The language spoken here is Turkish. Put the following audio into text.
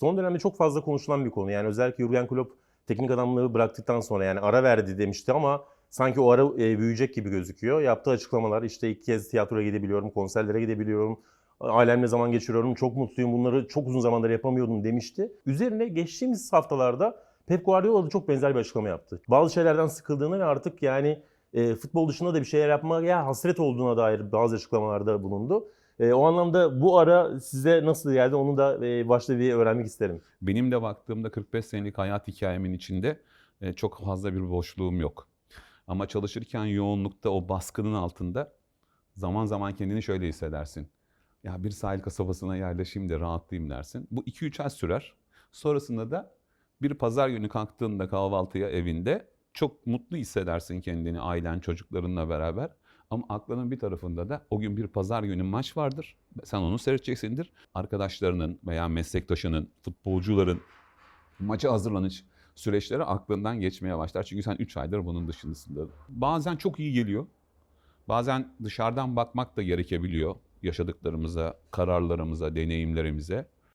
Son dönemde çok fazla konuşulan bir konu. Yani özellikle Jurgen Klopp teknik adamlığı bıraktıktan sonra yani ara verdi demişti ama sanki o ara e, büyüyecek gibi gözüküyor. Yaptığı açıklamalar işte ilk kez tiyatroya gidebiliyorum, konserlere gidebiliyorum, ailemle zaman geçiriyorum, çok mutluyum, bunları çok uzun zamandır yapamıyordum demişti. Üzerine geçtiğimiz haftalarda Pep Guardiola da çok benzer bir açıklama yaptı. Bazı şeylerden sıkıldığını ve artık yani e, futbol dışında da bir şeyler yapmaya hasret olduğuna dair bazı açıklamalarda bulundu. E, o anlamda bu ara size nasıl geldi onu da e, başta bir öğrenmek isterim. Benim de baktığımda 45 senelik hayat hikayemin içinde e, çok fazla bir boşluğum yok. Ama çalışırken yoğunlukta o baskının altında zaman zaman kendini şöyle hissedersin. Ya bir sahil kasabasına yerleşeyim de rahatlayayım dersin. Bu 2-3 ay sürer. Sonrasında da bir pazar günü kalktığında kahvaltıya evinde çok mutlu hissedersin kendini ailen, çocuklarınla beraber. Ama aklının bir tarafında da o gün bir pazar günü maç vardır. Sen onu seyredeceksindir. Arkadaşlarının veya meslektaşının, futbolcuların maça hazırlanış süreçleri aklından geçmeye başlar. Çünkü sen 3 aydır bunun dışındasın. Bazen çok iyi geliyor. Bazen dışarıdan bakmak da gerekebiliyor yaşadıklarımıza, kararlarımıza, deneyimlerimize.